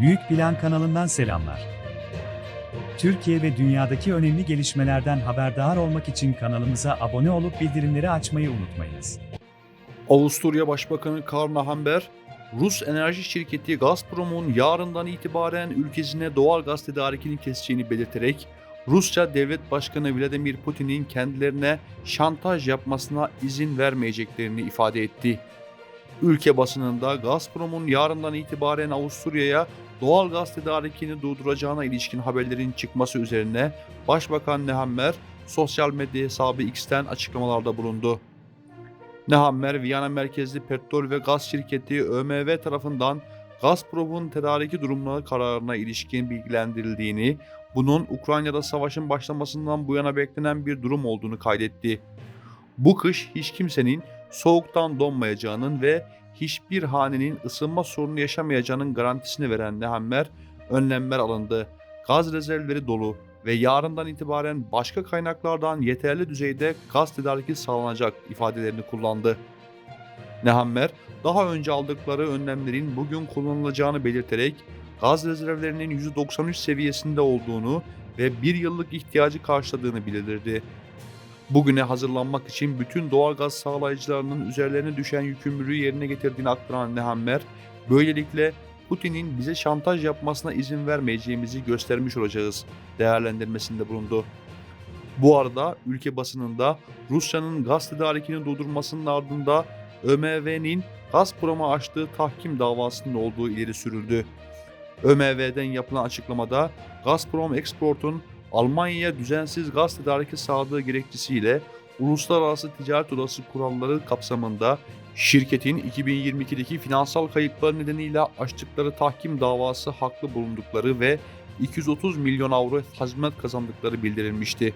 Büyük Plan kanalından selamlar. Türkiye ve dünyadaki önemli gelişmelerden haberdar olmak için kanalımıza abone olup bildirimleri açmayı unutmayınız. Avusturya Başbakanı Karl Nahamber, Rus enerji şirketi Gazprom'un yarından itibaren ülkesine doğal gaz tedarikini keseceğini belirterek, Rusya Devlet Başkanı Vladimir Putin'in kendilerine şantaj yapmasına izin vermeyeceklerini ifade etti. Ülke basınında Gazprom'un yarından itibaren Avusturya'ya doğal gaz tedarikini durduracağına ilişkin haberlerin çıkması üzerine Başbakan Nehammer sosyal medya hesabı X'ten açıklamalarda bulundu. Nehammer, Viyana merkezli petrol ve gaz şirketi ÖMV tarafından Gazprom'un tedariki durumları kararına ilişkin bilgilendirildiğini, bunun Ukrayna'da savaşın başlamasından bu yana beklenen bir durum olduğunu kaydetti. Bu kış hiç kimsenin soğuktan donmayacağının ve hiçbir hanenin ısınma sorunu yaşamayacağının garantisini veren Nehammer, önlemler alındı. Gaz rezervleri dolu ve yarından itibaren başka kaynaklardan yeterli düzeyde gaz tedariki sağlanacak ifadelerini kullandı. Nehammer, daha önce aldıkları önlemlerin bugün kullanılacağını belirterek gaz rezervlerinin %93 seviyesinde olduğunu ve bir yıllık ihtiyacı karşıladığını bildirdi. Bugüne hazırlanmak için bütün doğal gaz sağlayıcılarının üzerlerine düşen yükümlülüğü yerine getirdiğini aktaran Nehammer, böylelikle Putin'in bize şantaj yapmasına izin vermeyeceğimizi göstermiş olacağız değerlendirmesinde bulundu. Bu arada ülke basınında Rusya'nın gaz tedarikini durdurmasının ardında ÖMV'nin Gazprom'a açtığı tahkim davasının olduğu ileri sürüldü. ÖMV'den yapılan açıklamada Gazprom Export'un Almanya'ya düzensiz gaz tedariki sağladığı gerekçesiyle Uluslararası Ticaret Odası kuralları kapsamında şirketin 2022'deki finansal kayıpları nedeniyle açtıkları tahkim davası haklı bulundukları ve 230 milyon avro tazminat kazandıkları bildirilmişti.